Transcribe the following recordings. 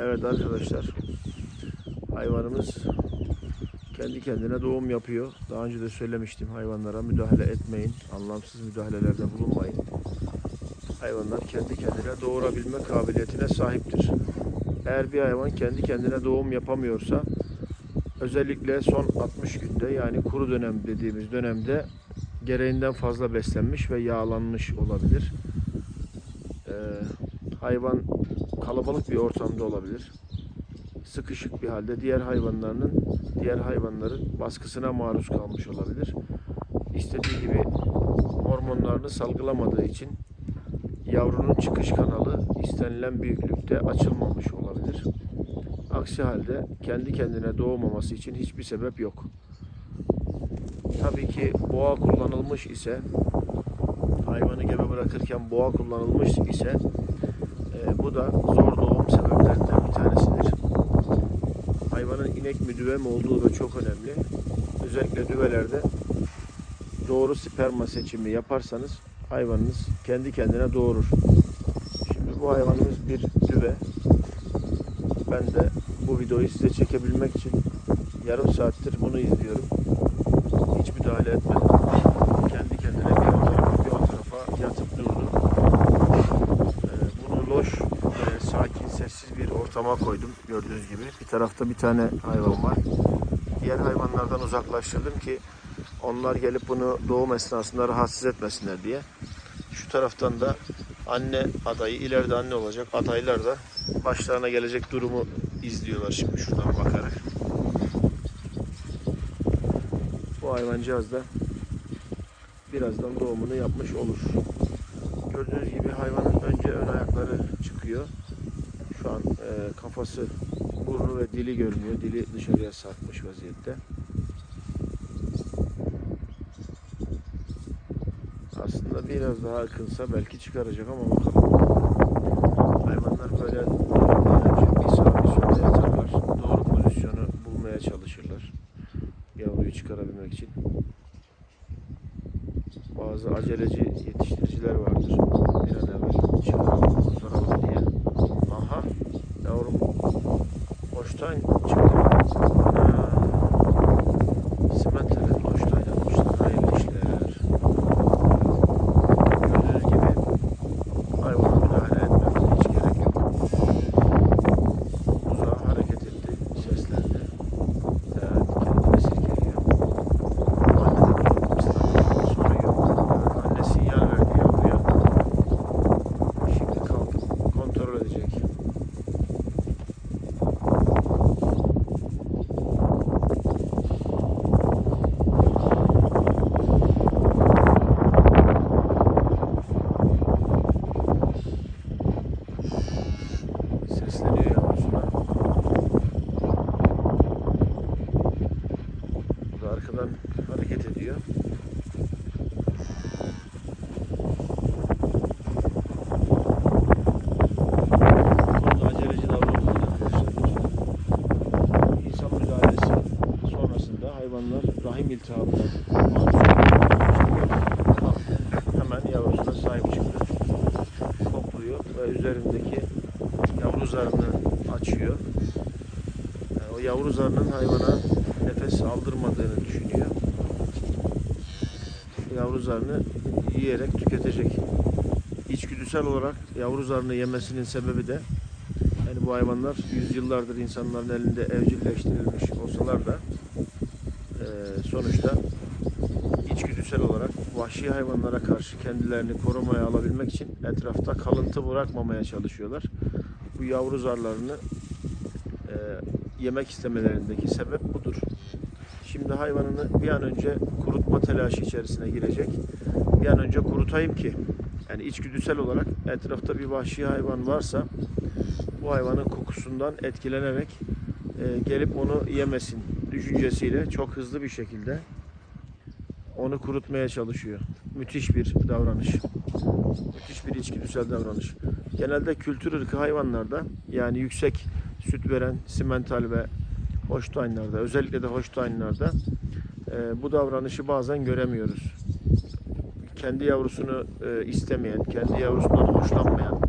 Evet arkadaşlar. Hayvanımız kendi kendine doğum yapıyor. Daha önce de söylemiştim hayvanlara müdahale etmeyin. Anlamsız müdahalelerde bulunmayın. Hayvanlar kendi kendine doğurabilme kabiliyetine sahiptir. Eğer bir hayvan kendi kendine doğum yapamıyorsa özellikle son 60 günde yani kuru dönem dediğimiz dönemde gereğinden fazla beslenmiş ve yağlanmış olabilir. Ee, hayvan kalabalık bir ortamda olabilir. Sıkışık bir halde diğer hayvanlarının diğer hayvanların baskısına maruz kalmış olabilir. İstediği gibi hormonlarını salgılamadığı için yavrunun çıkış kanalı istenilen büyüklükte açılmamış olabilir. Aksi halde kendi kendine doğmaması için hiçbir sebep yok. Tabii ki boğa kullanılmış ise hayvanı gebe bırakırken boğa kullanılmış ise bu da zor doğum sebeplerinden bir tanesidir. Hayvanın inek mi düve mi olduğu da çok önemli. Özellikle düvelerde doğru sperma seçimi yaparsanız hayvanınız kendi kendine doğurur. Şimdi bu hayvanımız bir düve. Ben de bu videoyu size çekebilmek için yarım saattir bunu izliyorum. Hiç müdahale etmedim. Kendi kendine bir o tarafa bir o tarafa yatıp durdu. Ee, bunu loş, e, sakin, sessiz bir ortama koydum gördüğünüz gibi. Bir tarafta bir tane hayvan var. Diğer hayvanlardan uzaklaştırdım ki onlar gelip bunu doğum esnasında rahatsız etmesinler diye. Şu taraftan da anne adayı, ileride anne olacak adaylar da başlarına gelecek durumu izliyorlar şimdi şuradan bakarak. Bu hayvancağız da birazdan doğumunu yapmış olur. Gördüğünüz gibi hayvanın önce ön ayakları çıkıyor. Şu an e, kafası, burnu ve dili görünüyor. Dili dışarıya sarkmış vaziyette. Aslında biraz daha akınsa belki çıkaracak ama bakalım. Hayvanlar böyle bir sağa bir sola yatarlar. Doğru pozisyonu bulmaya çalışırlar. Yavruyu çıkarabilmek için. Bazı aceleci yetiştiriciler vardır. Bir an evvel çıkaralım, навчань. Bu da arkadan hareket ediyor. Hayvanlar rahim iltihabına Hemen yavrusuna sahip çıktı. Kokluyor ve üzerindeki yavru zarını açıyor. Yani o yavru zarının hayvana nefes aldırmadığını düşünüyor. Yavru zarını yiyerek tüketecek. İçgüdüsel olarak yavru zarını yemesinin sebebi de yani bu hayvanlar yüzyıllardır insanların elinde evcilleştirilmiş olsalar da eee, sonuçta içgüdüsel olarak vahşi hayvanlara karşı kendilerini korumaya alabilmek için etrafta kalıntı bırakmamaya çalışıyorlar. Bu yavru zarlarını eee, yemek istemelerindeki sebep budur. Şimdi hayvanını bir an önce kurutma telaşı içerisine girecek. Bir an önce kurutayım ki yani içgüdüsel olarak etrafta bir vahşi hayvan varsa bu hayvanın kokusundan etkilenerek e, gelip onu yemesin düşüncesiyle çok hızlı bir şekilde onu kurutmaya çalışıyor. Müthiş bir davranış. Müthiş bir içgüdüsel davranış. Genelde kültür ırkı hayvanlarda yani yüksek süt veren simental ve Holstein'larda özellikle de Holstein'larda e, bu davranışı bazen göremiyoruz. Kendi yavrusunu e, istemeyen, kendi yavrusundan hoşlanmayan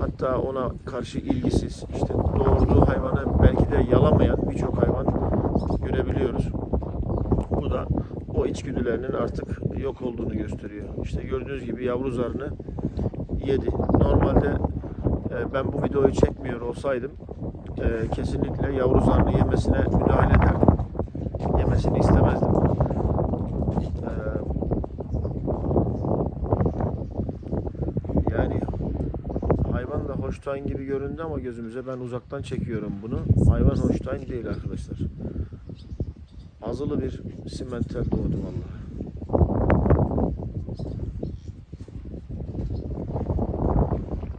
hatta ona karşı ilgisiz, işte doğurduğu hayvanı belki de yalamayan birçok hayvan görebiliyoruz. Bu da o içgüdülerinin artık yok olduğunu gösteriyor. İşte gördüğünüz gibi yavru zarını yedi. Normalde e, ben bu videoyu çekmiyor olsaydım e, kesinlikle yavru zarını yemesine müdahale ederdim. Yemesini istemezdim. E, yani hayvan da Holstein gibi göründü ama gözümüze ben uzaktan çekiyorum bunu. Hayvan Holstein değil arkadaşlar. Azılı bir simental doğdu vallahi.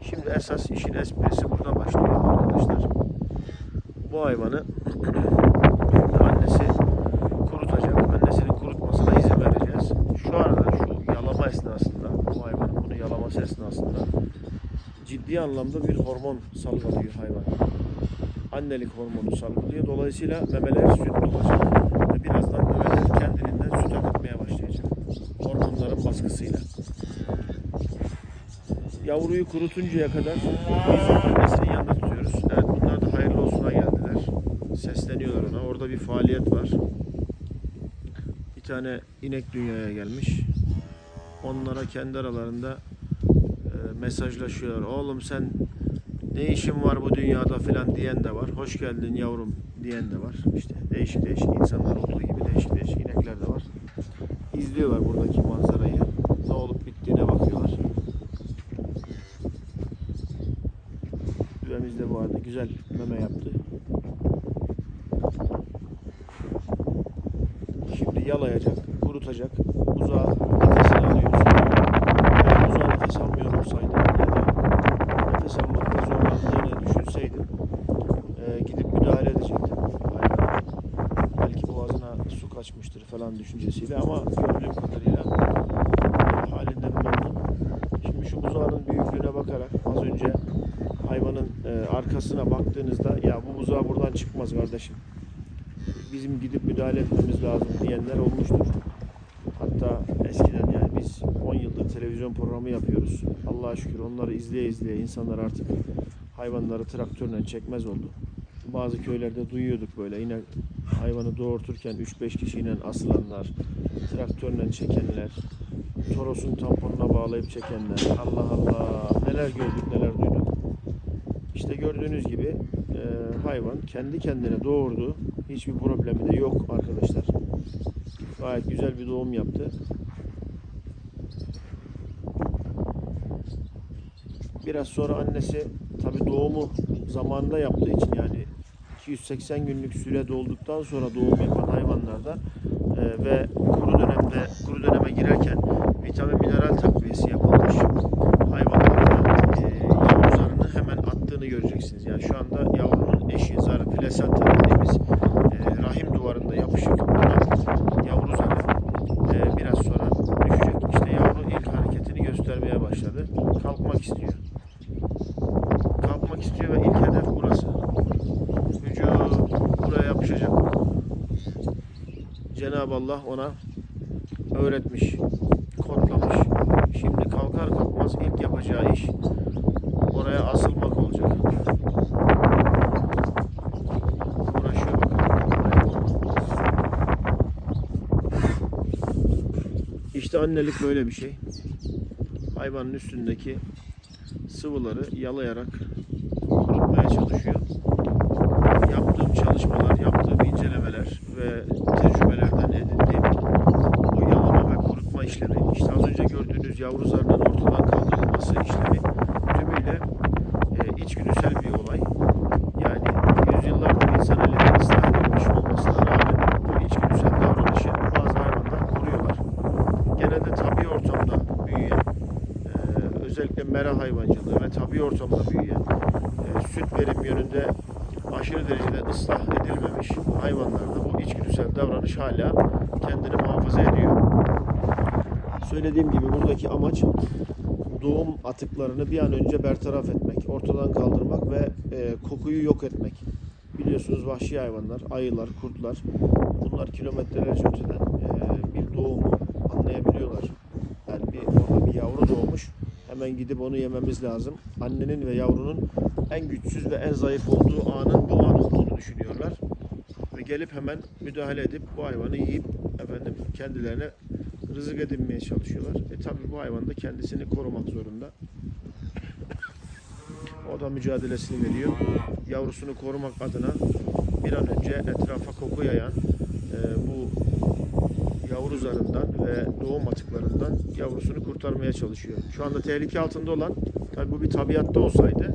Şimdi esas işin esprisi burada başlıyor arkadaşlar. Bu hayvanı annesi kurutacak. Annesinin kurutmasına izin vereceğiz. Şu arada şu yalama esnasında, bu hayvanın bunu yalaması esnasında ciddi anlamda bir hormon salgılıyor hayvan. Annelik hormonu salgılıyor. Dolayısıyla memeler süt dolacak. Ve birazdan memeler kendiliğinden süt akıtmaya başlayacak. Hormonların baskısıyla. Yavruyu kurutuncaya kadar biz annesinin yanında tutuyoruz. Evet bunlar da hayırlı olsuna geldiler. Orada bir faaliyet var. Bir tane inek dünyaya gelmiş. Onlara kendi aralarında e, mesajlaşıyorlar. Oğlum sen ne işin var bu dünyada filan diyen de var. Hoş geldin yavrum diyen de var. İşte değişik değişik insanlar olduğu gibi değişik değişik inekler de var. İzliyorlar buradaki manzarayı. Ne olup bittiğine bakıyorlar. Düvemiz de bu arada güzel meme yaptı. Şimdi yalayacak, kurutacak. Buzağı nefesini alıyoruz. Eğer buzağı nefes almıyor olsaydı ya da nefes almakta zorlandığını düşünseydim e, gidip müdahale edecektim. Hayvana. Belki boğazına su kaçmıştır falan düşüncesiyle ama gördüğüm kadarıyla halinden memnun. Şimdi şu buzağının büyüklüğüne bakarak az önce hayvanın e, arkasına baktığınızda ya bu buzağı buradan çıkmaz kardeşim. Bizim gidip müdahale etmemiz lazım diyenler olmuştur. Hatta eskiden yani biz 10 yıldır televizyon programı yapıyoruz. Allah'a şükür onları izleye izleye insanlar artık hayvanları traktörle çekmez oldu. Bazı köylerde duyuyorduk böyle yine hayvanı doğurturken 3-5 kişiyle asılanlar, traktörle çekenler, Toros'un tamponuna bağlayıp çekenler. Allah Allah neler gördük neler duyduk. İşte gördüğünüz gibi e, hayvan kendi kendine doğurdu. Hiçbir problemi de yok arkadaşlar. Gayet güzel bir doğum yaptı. Biraz sonra annesi doğumu zamanında yaptığı için yani 280 günlük süre dolduktan sonra doğum yapan hayvanlarda e, ve kuru dönemde kuru döneme girerken vitamin mineral takviyesi yapılmış hayvanlarda e, yavru zarını hemen attığını göreceksiniz. Yani şu anda yavrunun eşi zarı plasenta dediğimiz e, rahim duvarında yapışık olan yavru zarı e, biraz sonra düşecek. İşte yavru ilk hareketini göstermeye başladı. Kalkmak istiyor. Kalkmak istiyor ve ilk hedef burası. Vücudu buraya yapışacak. Cenab-ı Allah ona öğretmiş, kodlamış. Şimdi kalkar kalkmaz ilk yapacağı iş oraya asılmak olacak. Uğraşıyor bakalım. İşte annelik böyle bir şey. Hayvanın üstündeki sıvıları yalayarak kurutmaya çalışıyor. Yaptığım çalışmalar, yaptığım incelemeler ve tecrübelerden edindiğim o yalama ve kurutma işlemi, işte az önce gördüğünüz yavru zarının ortadan kaldırılması işlemi tümüyle e, içgüdüsel bir olay. Yani yüzyıllardır insan elinden ıslah edilmiş olmasına rağmen bu içgüdüsel davranışı bazı hayvanlar koruyorlar. Gene de tabi ortamda büyüyen, e, özellikle mera hayvancılığı ve tabi ortamda büyüyen, e, süt verim yönünde aşırı derecede ıslah edilmemiş hayvanlarda bu içgüdüsel davranış hala kendini muhafaza ediyor. Söylediğim gibi buradaki amaç doğum atıklarını bir an önce bertaraf etmek, ortadan kaldırmak ve e, kokuyu yok etmek. Biliyorsunuz vahşi hayvanlar, ayılar, kurtlar bunlar kilometrelerce öteden e, bir doğumu anlayabiliyorlar. Yani bir orada bir yavru doğmuş hemen gidip onu yememiz lazım. Annenin ve yavrunun en güçsüz ve en zayıf olduğu anın bu an olduğunu düşünüyorlar. Ve gelip hemen müdahale edip bu hayvanı yiyip efendim kendilerine rızık edinmeye çalışıyorlar. E tabi bu hayvan da kendisini korumak zorunda. O da mücadelesini veriyor. Yavrusunu korumak adına bir an önce etrafa koku yayan e, bu yavru zarından ve doğum atıklarından yavrusunu kurtarmaya çalışıyor. Şu anda tehlike altında olan, tabi bu bir tabiatta olsaydı,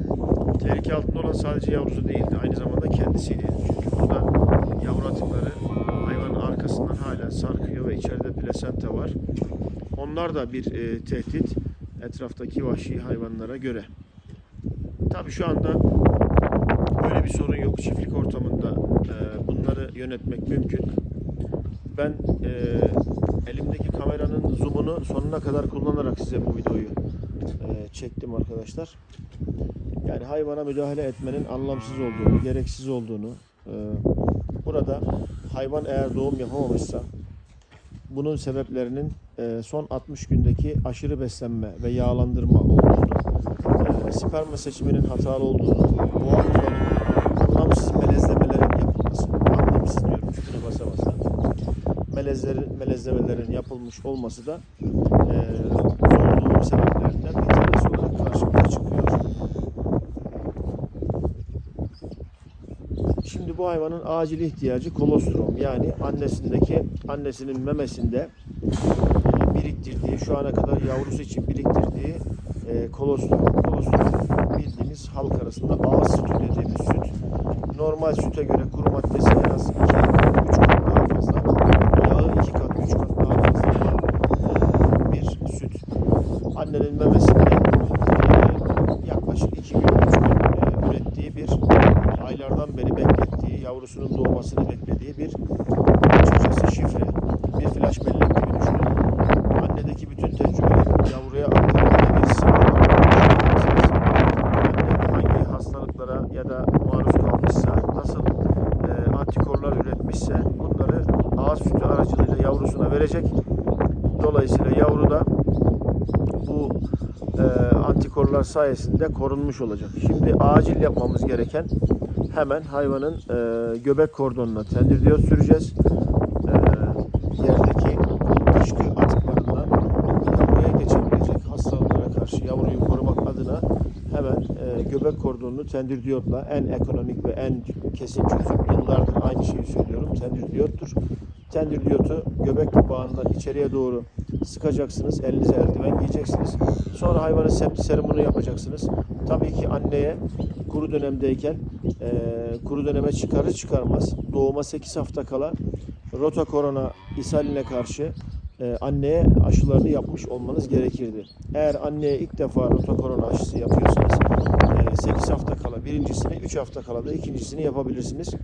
tehlike altında olan sadece yavrusu değildi, aynı zamanda kendisiydi. Çünkü burada yavru atıkları hayvanın arkasından hala sarkıyor ve içeride plasenta var. Onlar da bir e, tehdit etraftaki vahşi hayvanlara göre. Tabi şu anda böyle bir sorun yok. Çiftlik ortamında e, bunları yönetmek mümkün. Ben e, elimdeki kameranın zoom'unu sonuna kadar kullanarak size bu videoyu e, çektim arkadaşlar. Yani hayvana müdahale etmenin anlamsız olduğunu, gereksiz olduğunu, e, burada hayvan eğer doğum yapamamışsa bunun sebeplerinin e, son 60 gündeki aşırı beslenme ve yağlandırma olduğunu, e, sperma seçiminin hatalı olduğunu, boğa melezlerin, melezlemelerin yapılmış olması da e, zor doğum sebeplerinden bir tanesi olarak karşımıza çıkıyor. Şimdi bu hayvanın acil ihtiyacı kolostrum yani annesindeki annesinin memesinde e, biriktirdiği şu ana kadar yavrusu için biriktirdiği e, kolostrum. Kolostrum bildiğimiz halk arasında ağız sütü dediğimiz süt. Normal süte göre kuru maddesi en az 2 kat 3 kat daha fazla. Yağı 2 kat 3 kat daha fazla olan e, bir süt. Annenin memesinde e, yaklaşık 2 gün 3 gün e, ürettiği bir aylardan beri beklettiği, yavrusunun doğmasını beklediği bir açıkçası şifre, bir flash bellek gibi düşünün. Annedeki bütün tecrübeleri yavruya aktarıldığı bir sağlam Anne hangi hastalıklara ya da maruz kalmışsa, nasıl e, antikorlar üretmişse bunları ağız sütü aracılığıyla yavrusuna verecek. Dolayısıyla yavru da bu e, antikorlar sayesinde korunmuş olacak. Şimdi acil yapmamız gereken hemen hayvanın e, göbek kordonuna tendirdiyot süreceğiz. E, yerdeki dışkı atıklarından yavruya geçebilecek hastalıklara karşı yavruyu korumak adına hemen e, göbek kordonunu tendirdiyotla en ekonomik ve en kesin çözüm yıllardır aynı şeyi söylüyorum. Tendirdiyottur. Tendirdiyotu göbek bağından içeriye doğru sıkacaksınız. Elinize eldiven giyeceksiniz. Sonra hayvanın septi serumunu yapacaksınız. Tabii ki anneye kuru dönemdeyken e, kuru döneme çıkarır çıkarmaz doğuma 8 hafta kala rota korona ishaline karşı anneye aşılarını yapmış olmanız gerekirdi. Eğer anneye ilk defa rota korona aşısı yapıyorsanız e, 8 hafta kala birincisini, 3 hafta kala da ikincisini yapabilirsiniz.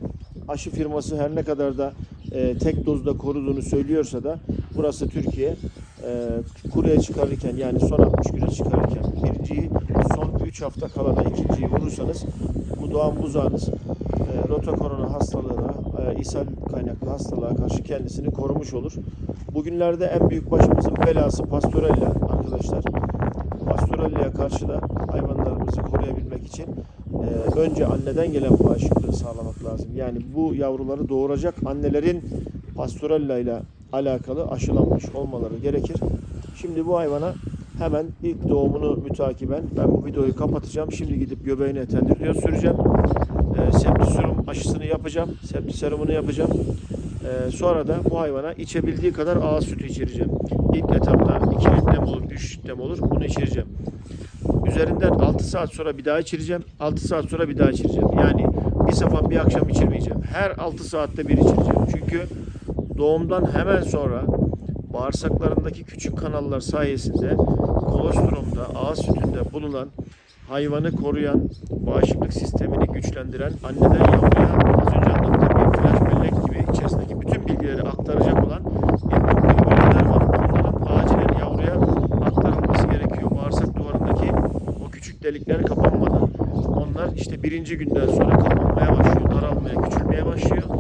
Aşı firması her ne kadar da e, tek dozda koruduğunu söylüyorsa da burası Türkiye. E, kuruya çıkarırken yani son 60 güne çıkarırken birinciyi son 3 hafta kala da ikinciyi vurursanız bu doğan buzağınız e, rota korona hastalığına, e, ishal kaynaklı hastalığa karşı kendisini korumuş olur. Bugünlerde en büyük başımızın belası pastorella arkadaşlar. Pastorella'ya karşı da hayvanlarımızı koruyabilmek için e, önce anneden gelen bağışıklığı sağlamak lazım. Yani bu yavruları doğuracak annelerin pastorella ile alakalı aşılanmış olmaları gerekir. Şimdi bu hayvana hemen ilk doğumunu mütakiben ben bu videoyu kapatacağım. Şimdi gidip göbeğine tendirliyor süreceğim. E, septiserum aşısını yapacağım. Septiserumunu yapacağım. E, sonra da bu hayvana içebildiği kadar ağız sütü içireceğim. İlk etapta 2 litre olur, 3 litre olur bunu içireceğim. Üzerinden 6 saat sonra bir daha içireceğim. 6 saat sonra bir daha içireceğim. Yani bir sefer bir akşam içirmeyeceğim. Her 6 saatte bir içireceğim. Çünkü doğumdan hemen sonra bağırsaklarındaki küçük kanallar sayesinde kolostrumda, ağız sütünde bulunan hayvanı koruyan, bağışıklık sistemini güçlendiren anneden yavruya işte birinci günden sonra kapanmaya başlıyor, daralmaya, küçülmeye başlıyor.